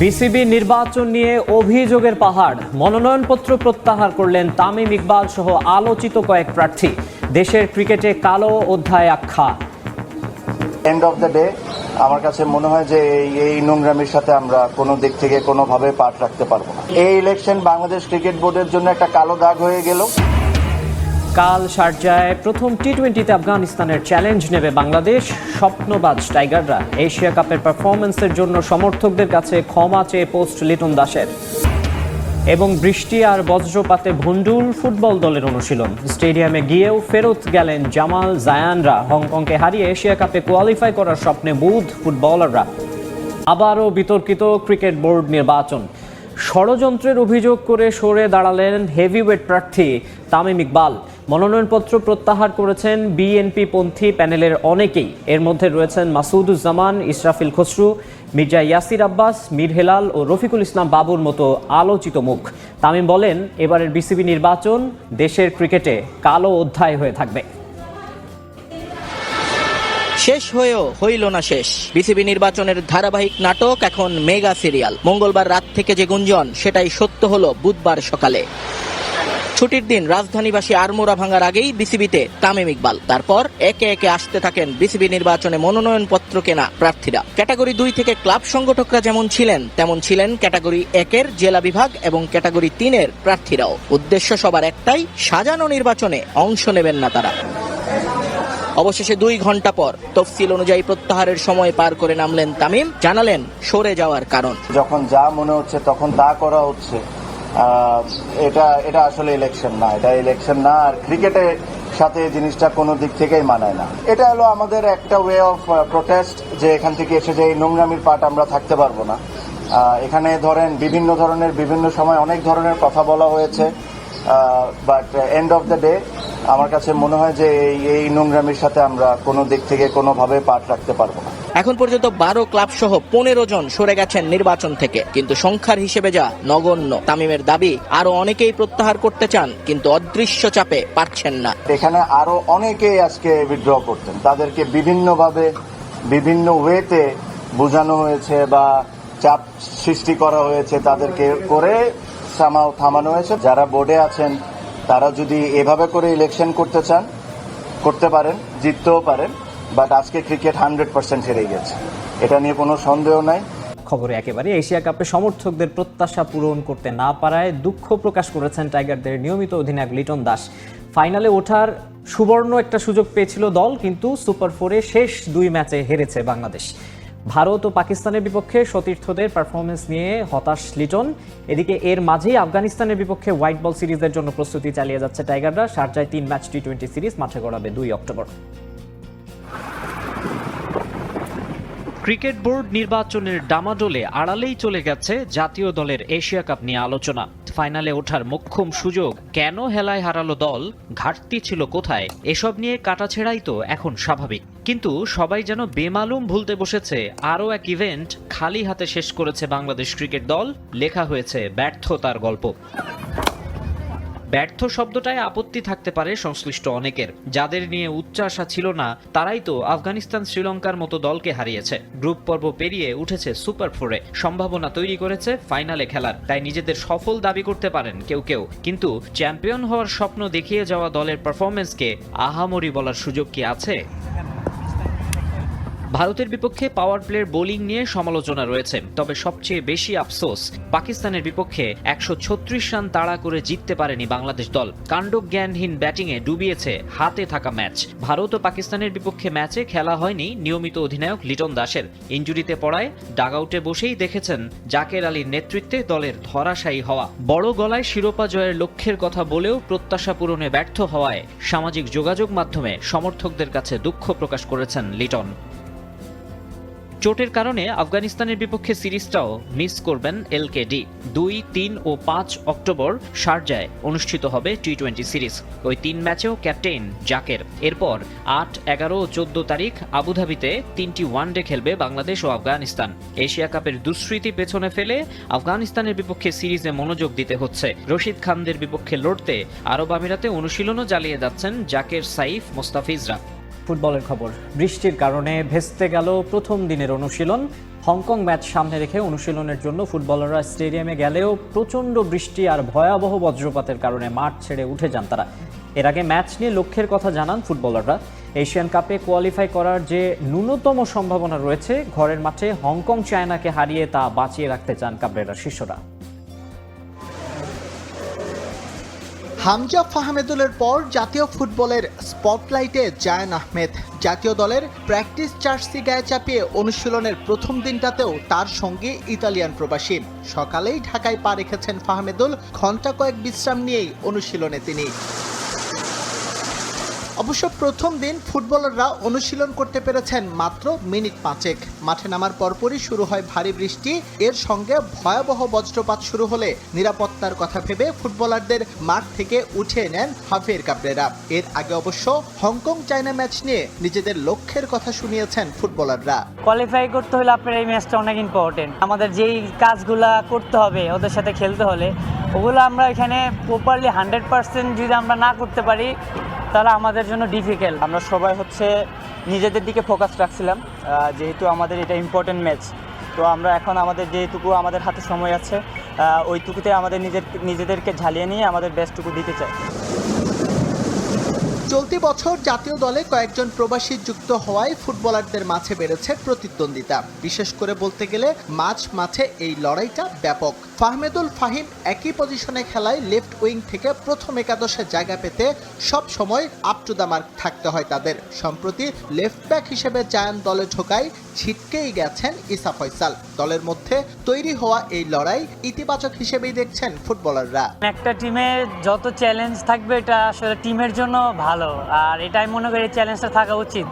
BCB নির্বাচন নিয়ে অভিযোগের পাহাড়। মনোনয়নপত্র প্রত্যাহার করলেন তামিম ইকবাল সহ আলোচিত কয়েক প্রার্থী। দেশের ক্রিকেটে কালো অধ্যায় আখ্যা। এন্ড অফ দ্য ডে আমার কাছে মনে হয় যে এই এই নোংরামির সাথে আমরা কোনো দিক থেকে কোনোভাবে পাঠ রাখতে পারব না। এই ইলেকশন বাংলাদেশ ক্রিকেট বোর্ডের জন্য একটা কালো দাগ হয়ে গেল। কাল শারজায় প্রথম টি টোয়েন্টিতে আফগানিস্তানের চ্যালেঞ্জ নেবে বাংলাদেশ, স্বপ্নবাজ টাইগাররা। এশিয়া কাপের পারফরমেন্সের জন্য সমর্থকদের কাছে ক্ষমা চেয়ে পোস্ট লিটন দাসের। এবং বৃষ্টি আর বজ্রপাতে ভুন্ডুল ফুটবল দলের অনুশীলন। স্টেডিয়ামে গিয়েও ফেরত গেলেন জামাল জায়ানরা। হংকংকে হারিয়ে এশিয়া কাপে কোয়ালিফাই করার স্বপ্নে বুধ ফুটবলাররা। আবারও বিতর্কিত ক্রিকেট বোর্ড নির্বাচন। ষড়যন্ত্রের অভিযোগ করে সরে দাঁড়ালেন হেভিওয়েট প্রার্থী তামিম ইকবাল। মনোনয়নপত্র প্রত্যাহার করেছেন বিএনপি পন্থী প্যানেলের অনেকেই। এর মধ্যে রয়েছেন মাসুদুজ্জামান ইসরাফিল খসরু, মির্জা ইয়াসির আব্বাস, মীর হেলাল ও রফিকুল ইসলাম বাবুর মতো আলোচিত মুখ। তামিম বলেন, এবারের বিসিবি নির্বাচন দেশের ক্রিকেটে কালো অধ্যায় হয়ে থাকবে। শেষ হয়েও হইল না শেষ। বিসিবি নির্বাচনের ধারাবাহিক নাটক এখন মেগা সিরিয়াল। মঙ্গলবার রাত থেকে যে গুঞ্জন, সেটাই সত্য হলো বুধবার সকালে। ছুটির দিন রাজধানীবাসী আড়মোড়া ভাঙার আগেই বিসিবিতে তামিম ইকবাল। তারপর একে একে আসতে থাকেন বিসিবি নির্বাচনে মনোনয়নপত্র কেনা প্রার্থীরা। ক্যাটাগরি দুই থেকে ক্লাব সংগঠকরা যেমন ছিলেন, তেমন ছিলেন ক্যাটাগরি একের জেলা বিভাগ এবং ক্যাটাগরি তিনের প্রার্থীরাও। উদ্দেশ্য সবার একটাই, সাজানো নির্বাচনে অংশ নেবেন না তারা। অবশেষে দুই ঘণ্টা পর তফসিল অনুযায়ী প্রত্যাহারের সময় পার করে নামলেন তামিম, জানালেন সরে যাওয়ার কারণ। যখন যা মনে হচ্ছে তখন তা করা হচ্ছে। এটা এটা আসলে ইলেকশন না, এটা ইলেকশন না, আর ক্রিকেটের সাথে জিনিসটা কোনো দিক থেকেই মানায় না। এটা হলো আমাদের একটা ওয়ে অফ প্রোটেস্ট যে এখান থেকে এসে যে এই নোংরামির পাঠ আমরা থাকতে পারব না। এখানে ধরেন বিভিন্ন ধরনের, বিভিন্ন সময় অনেক ধরনের কথা বলা হয়েছে। But end of the day আমার কাছে মনে হয় যে এই এই নোংরামির সাথে আমরা কোনো দিক থেকে কোনোভাবে পাঠ রাখতে পারব না। এখন পর্যন্ত বারো ক্লাব সহ পনেরো জন সরে গেছেন নির্বাচন থেকে। কিন্তু সংখ্যার হিসেবে যা নগণ্য। তামিমের দাবি, আরও অনেকেই প্রত্যাহার করতে চান, কিন্তু অদৃশ্য চাপে পারছেন না। এখানে আরও অনেকেই আজকে উইথড্র করতেন তাদেরকে বিভিন্নভাবে, বিভিন্ন ওয়েতে বোঝানো হয়েছে বা চাপ সৃষ্টি করা হয়েছে তাদেরকে করে সামাও থামানো হয়েছে। যারা বোর্ডে আছেন, তারা যদি এভাবে করে ইলেকশন করতে চান, করতে পারেন, জিততেও পারেন। বাট আজকে ক্রিকেট হান্ড্রেড পার্সেন্ট হেরে গেছে। এটা নিয়ে কোনো সন্দেহ নাই। খবরে একেবারে এশিয়া কাপে সমর্থকদের প্রত্যাশা পূরণ করতে না পারায় দুঃখ প্রকাশ করেছেন টাইগারদের নিয়মিত অধিনায়ক লিটন দাস। ফাইনালে ওঠার সুবর্ণ একটা সুযোগ পেয়েছিল দল, কিন্তু সুপার ফোরে শেষ দুই ম্যাচে হেরেছে বাংলাদেশ। ভারত ও পাকিস্তানের বিপক্ষে সতীর্থদের পারফরমেন্স নিয়ে হতাশ লিটন। এদিকে এর মাঝেই আফগানিস্তানের বিপক্ষে হোয়াইট বল সিরিজের জন্য প্রস্তুতি চালিয়ে যাচ্ছে টাইগাররা। শারজায় তিন ম্যাচ টি টোয়েন্টি সিরিজ মাঠে গড়াবে দুই অক্টোবর। ক্রিকেট বোর্ড নির্বাচনের ডামাডোলে আড়ালেই চলে গেছে জাতীয় দলের এশিয়া কাপ নিয়ে আলোচনা। ফাইনালে ওঠার মোক্ষম সুযোগ কেন হেলায় হারালো দল? ঘাটতি ছিল কোথায়? এসব নিয়ে কাটাছেড়াই তো এখন স্বাভাবিক। কিন্তু সবাই যেন বেমালুম ভুলতে বসেছে, আরও এক ইভেন্ট খালি হাতে শেষ করেছে বাংলাদেশ ক্রিকেট দল, লেখা হয়েছে ব্যর্থতার গল্প। ব্যর্থ শব্দটায় আপত্তি থাকতে পারে সংশ্লিষ্ট অনেকের। যাদের নিয়ে উচ্চাশা ছিল না, তারাই তো আফগানিস্তান শ্রীলঙ্কার মতো দলকে হারিয়েছে। গ্রুপ পর্ব পেরিয়ে উঠেছে সুপার ফোরে। সম্ভাবনা তৈরি করেছে ফাইনালে খেলার। তাই নিজেদের সফল দাবি করতে পারেন কেউ কেউ। কিন্তু চ্যাম্পিয়ন হওয়ার স্বপ্ন দেখিয়ে যাওয়া দলের পারফরমেন্সকে আহামরি বলার সুযোগ কি আছে? ভারতের বিপক্ষে পাওয়ার প্লের বোলিং নিয়ে সমালোচনা রয়েছে। তবে সবচেয়ে বেশি আফসোস, পাকিস্তানের বিপক্ষে একশো ছত্রিশ রান তাড়া করে জিততে পারেনি বাংলাদেশ দল। কাণ্ডজ্ঞানহীন ব্যাটিংয়ে ডুবিয়েছে হাতে থাকা ম্যাচ। ভারত ও পাকিস্তানের বিপক্ষে ম্যাচে খেলা হয়নি নিয়মিত অধিনায়ক লিটন দাসের। ইঞ্জুরিতে পড়ায় ডাগআউটে বসেই দেখেছেন জাকের আলীর নেতৃত্বে দলের ধরাশায়ী হওয়া। বড় গলায় শিরোপা জয়ের লক্ষ্যের কথা বলেও প্রত্যাশা পূরণে ব্যর্থ হওয়ায় সামাজিক যোগাযোগ মাধ্যমে সমর্থকদের কাছে দুঃখ প্রকাশ করেছেন লিটন। চোটের কারণে আফগানিস্তানের বিপক্ষে সিরিজটাও মিস করবেন এলকেডি। দুই, তিন ও পাঁচ অক্টোবর শারজায় অনুষ্ঠিত হবে টি টোয়েন্টি সিরিজ। ওই তিন ম্যাচেও ক্যাপ্টেন জাকের। এরপর আট, এগারো ও চোদ্দ তারিখ আবুধাবিতে তিনটি ওয়ানডে খেলবে বাংলাদেশ ও আফগানিস্তান। এশিয়া কাপের দুঃস্মৃতি পেছনে ফেলে আফগানিস্তানের বিপক্ষে সিরিজে মনোযোগ দিতে হচ্ছে। রশিদ খানদের বিপক্ষে লড়তে আরব আমিরাতে অনুশীলনও চালিয়ে যাচ্ছেন জাকের সাইফ মোস্তাফিজরা। ফুটবলের খবর। বৃষ্টির কারণে ভেস্তে গেল প্রথম দিনের অনুশীলন। হংকং ম্যাচ সামনে রেখে অনুশীলনের জন্য ফুটবলাররা স্টেডিয়ামে গেলেও প্রচণ্ড বৃষ্টি আর ভয়াবহ বজ্রপাতের কারণে মাঠ ছেড়ে উঠে যান তারা। এর আগে ম্যাচ নিয়ে লক্ষ্যের কথা জানান ফুটবলাররা। এশিয়ান কাপে কোয়ালিফাই করার যে ন্যূনতম সম্ভাবনা রয়েছে, ঘরের মাঠে হংকং চায়নাকে হারিয়ে তা বাঁচিয়ে রাখতে চান কাবরেরার শিষ্যরা হামজা ফাহমেদুলের পর জাতীয় ফুটবলের স্পটলাইটে জায়ান আহমেদ। জাতীয় দলের প্র্যাকটিস চার্সি গায়ে চাপিয়ে অনুশীলনের প্রথম দিনটাতেও তার সঙ্গে ইতালিয়ান প্রবাসী। সকালেই ঢাকায় পা রেখেছেন ফাহমেদুল, ঘণ্টা কয়েক বিশ্রাম নিয়েই অনুশীলনে তিনি। অবশ্য প্রথম দিন ফুটবলাররা অনুশীলন করতে পেরেছেন মাত্র মিনিট পাঁচেক। মাঠে নামার পরপরই শুরু হয় ভারী বৃষ্টি। এর সঙ্গে ভয়াবহ বজ্রপাত শুরু হলে নিরাপত্তার কথা ভেবে ফুটবলারদের মাঠ থেকে উঠে নেন হাফের কাবরেরা। এর আগে অবশ্য হংকং চায়না ম্যাচ নিয়ে নিজেদের লক্ষ্যের কথা শুনিয়েছেন ফুটবলাররা। কোয়ালিফাই করতে হলে আপনার এই ম্যাচটা অনেক ইম্পর্টেন্ট আমাদের যেই কাজগুলা করতে হবে, ওদের সাথে খেলতে হলে, ওগুলো আমরা এখানে প্রপারলি হান্ড্রেড পার্সেন্ট যদি আমরা না করতে পারি তাহলে আমাদের জন্য ডিফিকাল্ট আমরা সবাই হচ্ছে নিজেদের দিকে ফোকাস রাখছিলাম যেহেতু আমাদের এটা ইম্পর্টেন্ট ম্যাচ তো আমরা এখন আমাদের যেটুকু আমাদের হাতে সময় আছে ওইটুকুতে আমাদের নিজের, নিজেদেরকে ঝালিয়ে নিয়ে আমাদের বেস্টটুকু দিতে চাই। চলতি বছর জাতীয় দলে কয়েকজন প্রবাসী যুক্ত হওয়ায় ফুটবলারদের মাঝে বেড়েছে প্রতিদ্বন্দ্বিতা। বিশেষ করে বলতে গেলে মাঝ মাঠে এই লড়াইটা ব্যাপক। ফাহমেদুল ফাহিম একই পজিশনে খেলায় লেফট উইং থেকে প্রথম একাদশে জায়গা পেতে সব সময় আপ টু দ্য মার্ক থাকতে হয় তাদের। সম্প্রতি লেফট ব্যাক হিসেবে জায়ান দলে ঢোকায় ছিটকেই গেছেন ইসা ফয়সাল। দলের মধ্যে তৈরি হওয়া এই লড়াই ইতিবাচক হিসেবেই দেখছেন ফুটবলাররা। একটা টিমে যত চ্যালেঞ্জ থাকবে এটা আসলে টিমের জন্য ভালো আর এটাই মনে করি চ্যালেঞ্জটা থাকা উচিত।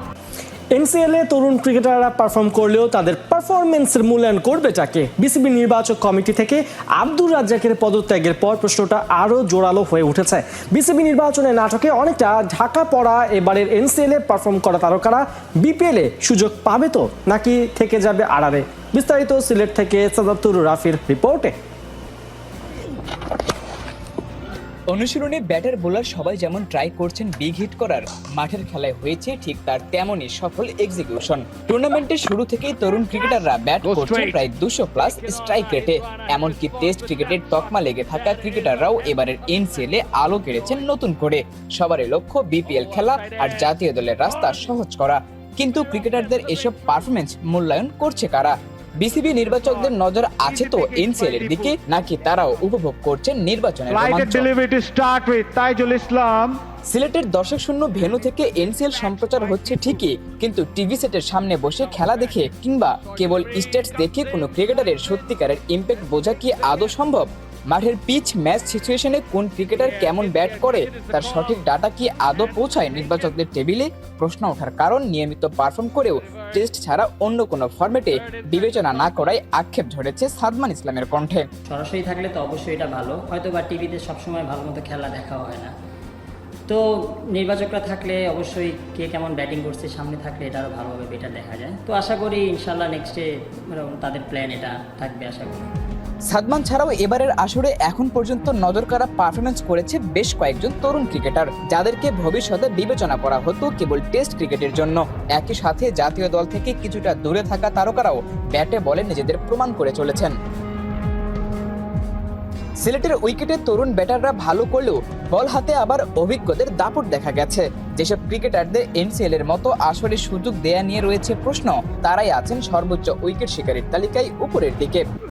এনসিএল তরুণ ক্রিকেটাররা পারফর্ম করলেও তাদের পারফরমেন্সের মূল্যায়ন করবে টাকে বিসিবি নির্বাচক কমিটি থেকে আব্দুর রাজ্জাকের পদত্যাগের পর প্রশ্নটা আরও জোরালো হয়ে উঠেছে। বিসিবি নির্বাচনের নাটকে অনেকটা ঢাকা পড়া এবারের এনসিএল এ পারফর্ম করা তারকারা বিপিএল এ সুযোগ পাবে তো? নাকি থেকে যাবে আড়ারে বিস্তারিত সিলেট থেকে সাদাতুর রাফির রিপোর্টে। অনুশীলনে ব্যাটার বোলার সবাই যেমন ট্রাই করছেন বিগ হিট করার মাঠের খেলায় হয়েছে ঠিক তার তেমনই সফল এক্সিকিউশন টুর্নামেন্টের শুরু থেকেই তরুণ ক্রিকেটাররা ব্যাট করছে প্রায় দুশো প্লাস স্ট্রাইক রেটে এমনকি টেস্ট ক্রিকেটের তকমা লেগে থাকা ক্রিকেটাররাও এবারের এনসিএলে আলো কেড়েছেন নতুন করে। সবারই লক্ষ্য বিপিএল খেলা আর জাতীয় দলের রাস্তা সহজ করা। কিন্তু ক্রিকেটারদের এসব পারফরমেন্স মূল্যায়ন করছে কারা? বিসিবি নির্বাচকদের নজর আছে তো এনসিএল এর দিকে নাকি তারাও উপভোগ করছেন নির্বাচনের তাইজুল Islam. সিলেটের দর্শক শূন্য ভেনু থেকে এনসিএল সম্প্রচার হচ্ছে ঠিকই কিন্তু টিভি সেটের সামনে বসে খেলা দেখে কিংবা কেবল স্টেটস দেখে কোনো ক্রিকেটারের সত্যিকারের ইম্প্যাক্ট বোঝা কি আদৌ সম্ভব মাঠের পিচ ম্যাচ সিচুয়েশনে কোন ক্রিকেটার কেমন ব্যাট করে, তার সঠিক ডাটা কি আদৌ পৌঁছায় নির্বাচকদের টেবিলে প্রশ্ন ওঠার কারণ, নিয়মিত পারফর্ম করেও টেস্ট ছাড়া অন্য কোনো ফরম্যাটে বিবেচনা না করায় আক্ষেপ ঝরেছে সাদমান ইসলামের কণ্ঠে। সরাসরি থাকলে তো অবশ্যই এটা ভালো। হয়তো বা টিভিতে সবসময় ভালো মতো খেলা দেখা হয় না। তো নির্বাচকরা থাকলে অবশ্যই কে কেমন ব্যাটিং করছে, সামনে থাকলে এটা আরও ভালোভাবে বেটার দেখা যায়। তো আশা করি ইনশাল্লাহ নেক্সটে তাদের প্ল্যান এটা থাকবে, আশা করি। সাদমান ছাড়াও এবারের আসরে এখন পর্যন্ত নজর কাড়া পারফরমেন্স করেছে বেশ কয়েকজন তরুণ ক্রিকেটার যাদেরকে ভবিষ্যতে বিবেচনা করা হতো কেবল টেস্ট ক্রিকেটের জন্য। একই সাথে জাতীয় দল থেকে কিছুটা দূরে থাকা তারকারাও ব্যাটে বলে নিজেদের প্রমাণ করে চলেছেন। সিলেটের উইকেটে তরুণ ব্যাটাররা ভালো করলেও বল হাতে আবার অভিজ্ঞদের দাপট দেখা গেছে। যেসব ক্রিকেটারদের এনসিএল এর মতো আসলে সুযোগ দেয়া নিয়ে রয়েছে প্রশ্ন, তারাই আছেন সর্বোচ্চ উইকেট শিকারীর তালিকায় উপরের দিকে।